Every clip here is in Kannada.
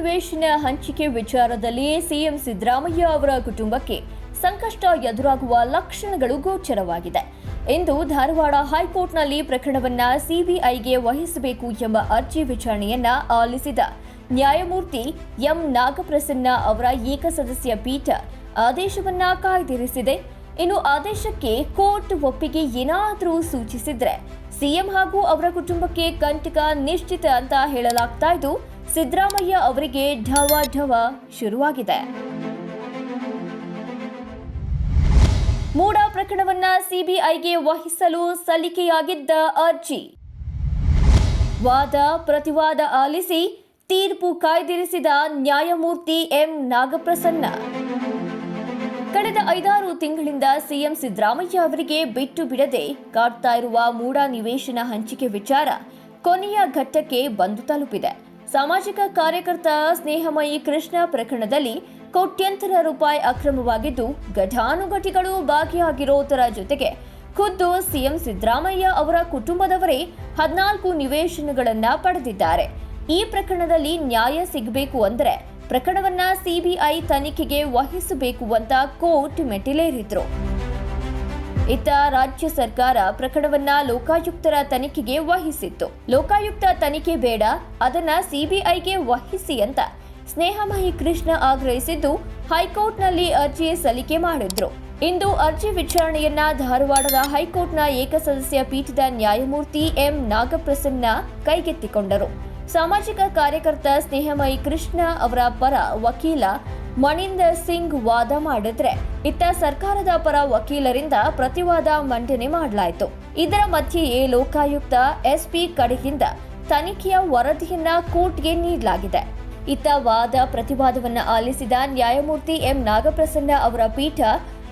ಹಂಚಿಕೆ ವಿಚಾರದಲ್ಲಿ ಸಿಎಂ ಸಿದ್ದರಾಮಯ್ಯ ಅವರ ಕುಟುಂಬಕ್ಕೆ ಸಂಕಷ್ಟ ಎದುರಾಗುವ ಲಕ್ಷಣಗಳು ಗೋಚರವಾಗಿದೆ. ಇಂದು ಧಾರವಾಡ ಹೈಕೋರ್ಟ್ನಲ್ಲಿ ಪ್ರಕರಣವನ್ನ ಸಿಬಿಐಗೆ ವಹಿಸಬೇಕು ಎಂಬ ಅರ್ಜಿ ವಿಚಾರಣೆಯನ್ನ ಆಲಿಸಿದ ನ್ಯಾಯಮೂರ್ತಿ ಎಂ ನಾಗಪ್ರಸನ್ನ ಅವರ ಏಕಸದಸ್ಯ ಪೀಠ ಆದೇಶವನ್ನ ಕಾಯ್ದಿರಿಸಿದೆ. ಇನ್ನು ಆದೇಶಕ್ಕೆ ಕೋರ್ಟ್ ಒಪ್ಪಿಗೆ ಏನಾದರೂ ಸೂಚಿಸಿದ್ರೆ ಸಿಎಂ ಹಾಗೂ ಅವರ ಕುಟುಂಬಕ್ಕೆ ಕಂಟಕ ನಿಶ್ಚಿತ ಅಂತ ಹೇಳಲಾಗ್ತಾ ಇದ್ದು ಸಿದ್ದರಾಮಯ್ಯ ಅವರಿಗೆ ಢವ ಢವ ಶುರುವಾಗಿದೆ. ಮೂಡ ಪ್ರಕರಣವನ್ನ ಸಿಬಿಐಗೆ ವಹಿಸಲು ಸಲ್ಲಿಕೆಯಾಗಿದ್ದ ಅರ್ಜಿ. ವಾದ, ಪ್ರತಿವಾದ ಆಲಿಸಿ ತೀರ್ಪು ಕಾಯ್ದಿರಿಸಿದ ನ್ಯಾಯಮೂರ್ತಿ ಎಂ. ನಾಗಪ್ರಸನ್ನ. ಕಳೆದ ಐದಾರು ತಿಂಗಳಿಂದ ಸಿಎಂ ಸಿದ್ದರಾಮಯ್ಯ ಅವರಿಗೆ ಬಿಟ್ಟು ಬಿಡದೆ ಕಾಡ್ತಾ ಇರುವ ಮೂಡ ನಿವೇಶನ ಹಂಚಿಕೆ ವಿಚಾರ ಕೊನೆಯ ಘಟ್ಟಕ್ಕೆ ಬಂದು ತಲುಪಿದೆ. ಸಾಮಾಜಿಕ ಕಾರ್ಯಕರ್ತ ಸ್ನೇಹಮಯಿ ಕೃಷ್ಣ ಪ್ರಕರಣದಲ್ಲಿ ಕೋಟ್ಯಂತರ ರೂಪಾಯಿ ಅಕ್ರಮವಾಗಿದ್ದು ಘಟಾನುಘಟಿಗಳು ಭಾಗಿಯಾಗಿರೋದರ ಜೊತೆಗೆ ಖುದ್ದು ಸಿಎಂ ಸಿದ್ದರಾಮಯ್ಯ ಅವರ ಕುಟುಂಬದವರೇ ಹದಿನಾಲ್ಕು ನಿವೇಶನಗಳನ್ನ ಪಡೆದಿದ್ದಾರೆ. ಈ ಪ್ರಕರಣದಲ್ಲಿ ನ್ಯಾಯ ಸಿಗಬೇಕು ಅಂದರೆ ಪ್ರಕರಣವನ್ನ ಸಿಬಿಐ ತನಿಖೆಗೆ ವಹಿಸಬೇಕು ಅಂತ ಕೋರ್ಟ್ ಮೆಟ್ಟಿಲೇರಿದ್ರು. ಇತ್ತ ರಾಜ್ಯ ಸರ್ಕಾರ ಪ್ರಕರಣವನ್ನ ಲೋಕಾಯುಕ್ತರ ತನಿಖೆಗೆ ವಹಿಸಿತ್ತು. ಲೋಕಾಯುಕ್ತ ತನಿಖೆ ಬೇಡ, ಅದನ್ನ ಸಿಬಿಐಗೆ ವಹಿಸಿ ಅಂತ ಸ್ನೇಹಮಹಿ ಕೃಷ್ಣ ಆಗ್ರಹಿಸಿದ್ದು, ಹೈಕೋರ್ಟ್ನಲ್ಲಿ ಅರ್ಜಿ ಸಲ್ಲಿಕೆ ಮಾಡಿದ್ರು. ಇಂದು ಅರ್ಜಿ ವಿಚಾರಣೆಯನ್ನ ಧಾರವಾಡದ ಹೈಕೋರ್ಟ್ನ ಏಕಸದಸ್ಯ ಪೀಠದ ನ್ಯಾಯಮೂರ್ತಿ ಎಂ. ನಾಗಪ್ರಸನ್ನ ಕೈಗೆತ್ತಿಕೊಂಡರು. ಸಾಮಾಜಿಕ ಕಾರ್ಯಕರ್ತ ಸ್ನೇಹಮಯಿ ಕೃಷ್ಣ ಅವರ ಪರ ವಕೀಲ ಮಣಿಂದರ್ ಸಿಂಗ್ ವಾದ ಮಾಡಿದ್ರೆ ಇತ್ತ ಸರ್ಕಾರದ ಪರ ವಕೀಲರಿಂದ ಪ್ರತಿವಾದ ಮಂಡನೆ ಮಾಡಲಾಯಿತು. ಇದರ ಮಧ್ಯೆಯೇ ಲೋಕಾಯುಕ್ತ ಎಸ್ಪಿ ಕಡೆಯಿಂದ ತನಿಖೆಯ ವರದಿಯನ್ನ ಕೋರ್ಟ್ಗೆ ನೀಡಲಾಗಿದೆ. ಇತ್ತ ವಾದ ಪ್ರತಿವಾದವನ್ನು ಆಲಿಸಿದ ನ್ಯಾಯಮೂರ್ತಿ ಎಂ ನಾಗಪ್ರಸನ್ನ ಅವರ ಪೀಠ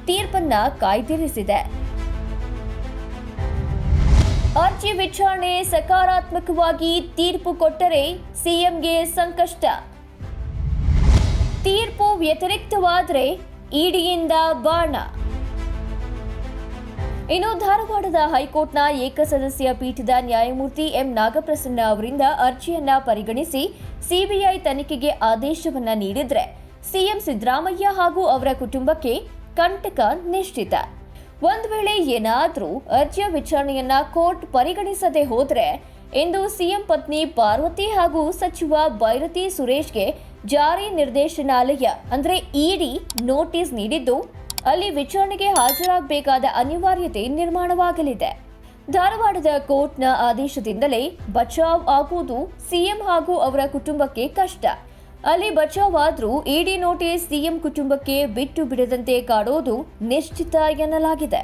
ತೀರ್ಪನ್ನ ಕಾಯ್ದಿರಿಸಿದೆ. ಅರ್ಜಿ ವಿಚಾರಣೆ ಸಕಾರಾತ್ಮಕವಾಗಿ ತೀರ್ಪು ಕೊಟ್ಟರೆ ಸಿಎಂಗೆ ಸಂಕಷ್ಟ. ವ್ಯತಿರಿಕ್ತವಾದರೆ ಇಡಿಯಿಂದ ಬಾಣ. ಇನ್ನು ಧಾರವಾಡದ ಹೈಕೋರ್ಟ್ನ ಏಕಸದಸ್ಯ ಪೀಠದ ನ್ಯಾಯಮೂರ್ತಿ ಎಂ ನಾಗಪ್ರಸನ್ನ ಅವರಿಂದ ಅರ್ಜಿಯನ್ನ ಪರಿಗಣಿಸಿ ಸಿಬಿಐ ತನಿಖೆಗೆ ಆದೇಶವನ್ನ ನೀಡಿದ್ರೆ ಸಿಎಂ ಸಿದ್ದರಾಮಯ್ಯ ಹಾಗೂ ಅವರ ಕುಟುಂಬಕ್ಕೆ ಕಂಟಕ ನಿಶ್ಚಿತ. ಒಂದು ವೇಳೆ ಏನಾದರೂ ಅರ್ಜಿಯ ವಿಚಾರಣೆಯನ್ನ ಕೋರ್ಟ್ ಪರಿಗಣಿಸದೆ ಹೋದ್ರೆ, ಇಂದು ಸಿಎಂ ಪತ್ನಿ ಪಾರ್ವತಿ ಹಾಗೂ ಸಚಿವ ಬೈರತಿ ಸುರೇಶ್ಗೆ ಜಾರಿ ನಿರ್ದೇಶನಾಲಯ, ಅಂದರೆ ಇಡಿ ನೋಟಿಸ್ ನೀಡಿದ್ದು, ಅಲ್ಲಿ ವಿಚಾರಣೆಗೆ ಹಾಜರಾಗಬೇಕಾದ ಅನಿವಾರ್ಯತೆ ನಿರ್ಮಾಣವಾಗಲಿದೆ. ಧಾರವಾಡದ ಕೋರ್ಟ್ನ ಆದೇಶದಿಂದಲೇ ಬಚಾವ್ ಆಗುವುದು ಸಿಎಂ ಹಾಗೂ ಅವರ ಕುಟುಂಬಕ್ಕೆ ಕಷ್ಟ. ಅಲ್ಲಿ ಬಚಾವ್ ಆದ್ರೂ ಇಡಿ ನೋಟಿಸ್ ಸಿಎಂ ಕುಟುಂಬಕ್ಕೆ ಬಿಟ್ಟು ಬಿಡದಂತೆ ಕಾಡೋದು ನಿಶ್ಚಿತ ಎನ್ನಲಾಗಿದೆ.